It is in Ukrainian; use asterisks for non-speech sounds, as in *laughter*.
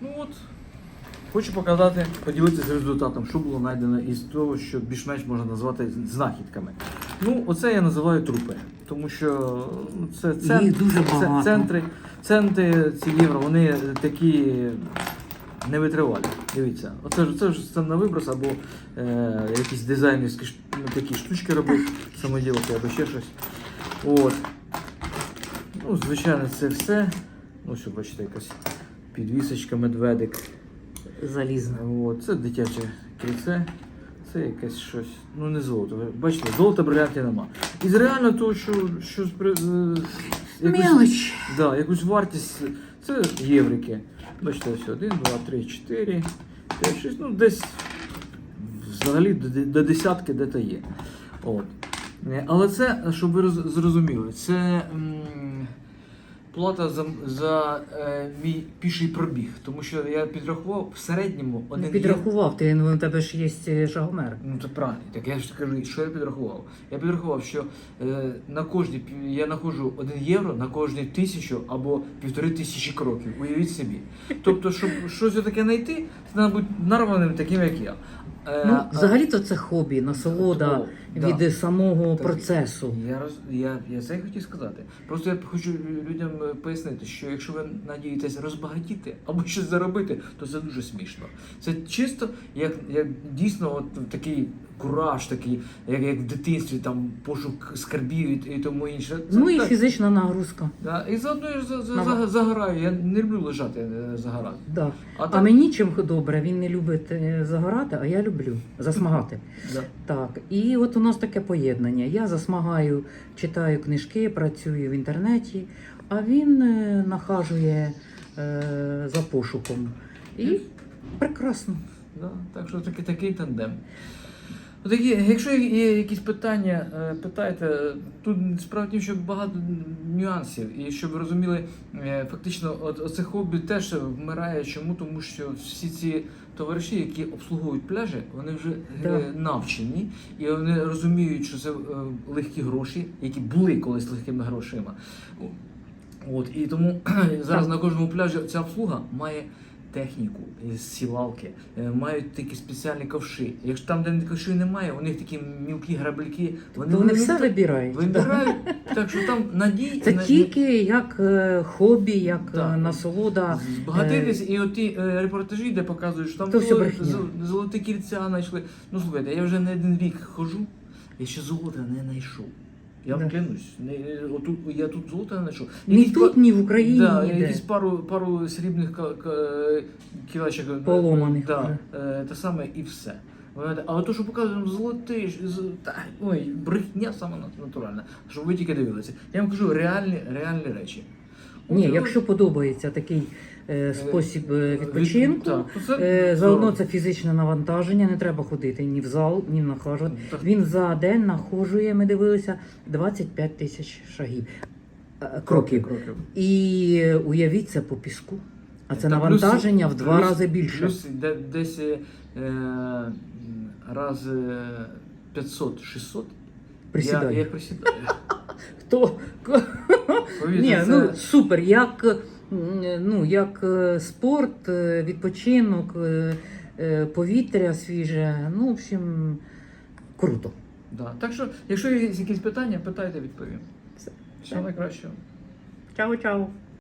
Ну от, хочу показати, поділитися результатом, що було знайдено із того, що більш-менш можна назвати знахідками. Ну, оце я називаю трупи, тому що ну, це, це, Їх дуже це центри, центри ці євро, вони такі невитривалі. Дивіться, оце ж це ж це на виброс або е, якісь дизайнерські ну, такі штучки робити, самоділки або ще щось. От. Ну, звичайно, це все. Ну, що бачите, якась підвісочка, медведик. Залізно. От, це дитяче кільце. Це якесь щось. Ну не золото. Бачите, золота брилянтів нема. І з реально того, що, що е, якусь, Мелоч. да, якусь вартість, це єврики. Бачите, ось 1, 2, 3, 4, 5, 6, ну десь взагалі до, до десятки де-то є. От. Але це, щоб ви зрозуміли, це м, плата за, за е, мій піший пробіг. Тому що я підрахував в середньому один є- підрахував, ти, ну, у тебе ж є шагомер. Ну це правильно. Так я ж кажу, що я підрахував. Я підрахував, що е, на кожні я знаходжу 1 євро на кожні тисячу або півтори тисячі кроків. Уявіть собі. Тобто, щоб щось таке знайти, це треба бути нарваним таким, як я. Е, Ну, взагалі-то це хобі, насолода О, да. від самого Так, процесу. Я роз я, я це хотів сказати. Просто я хочу людям е, пояснити, що якщо ви надієтесь розбагатіти або щось заробити, то це дуже смішно. Це чисто як, як дійсно от такий кураж, такий, як, як в дитинстві, там пошук скарбів і, і тому інше. Це Ну і так. фізична нагрузка. Да, і заодно я за, за, за, загораю. Я не люблю лежати е, загорати. Да. А А так- мені чим добре, він не любить е, загорати, а я люблю засмагати. Да. Так, і от у нас таке поєднання. Я засмагаю, читаю книжки, працюю в інтернеті, а він е, нахажує е, за пошуком. І прекрасно. Да, так що таки такий тандем. Отакі, якщо є якісь питання, е, питайте. Тут справа в тім, що багато нюансів. І щоб ви розуміли, е, фактично, оце хобі теж вмирає. Чому? Тому що всі ці товариші, які обслуговують пляжі, вони вже Да. е, навчені і вони розуміють, що це легкі гроші, які були колись легкими грошима. От і тому *clears throat* зараз на кожному пляжі ця обслуга має техніку, е, сівалки, е, мають такі спеціальні ковши. Якщо там, де ковши немає, у них такі мілкі граблики, вони, То вони все та- вибирають. вибирають. Так що там надій *laughs* Це на- тільки як е, хобі, як Так. е, насолода. Збагатитись, і от ті е, репортажі, де показують, що там То зо- золоті кільця знайшли. Ну слухайте, я вже не один рік хожу, я ще золота не знайшов. Я вам Да. клянусь, не, отут, я тут золота не знайшов. Ні Якісь тут, ні в Україні, Да, ніде. якісь пару, пару срібних ка- е, Поломаних Да, е, те саме і все. Знаєте, А то, що показуємо золотий, ж- з- та, ой, брехня саме на- натуральна, щоб ви тільки дивилися. Я вам кажу реальні, реальні речі. Ні, якщо подобається такий е, спосіб е, від- відпочинку, так, то це е, заодно це фізичне навантаження, не треба ходити ні в зал, ні нахажувати. Так. Він за день нахожує, ми дивилися, 25 тисяч шагів. е, Кроків. кроків. І е, уявіть це по піску. А це Та навантаження плюс- в два плюс- рази більше. Плюс де- десь е, м, раз е, 500-600 я, я присідаю. Хто? Ні, ну супер, як, ну, як е, спорт, е, відпочинок, е, повітря свіже. Ну, в общем, круто. Да. Так що, якщо є якісь питання, питайте, відповім. Все. Всього найкращого. Чао-чао.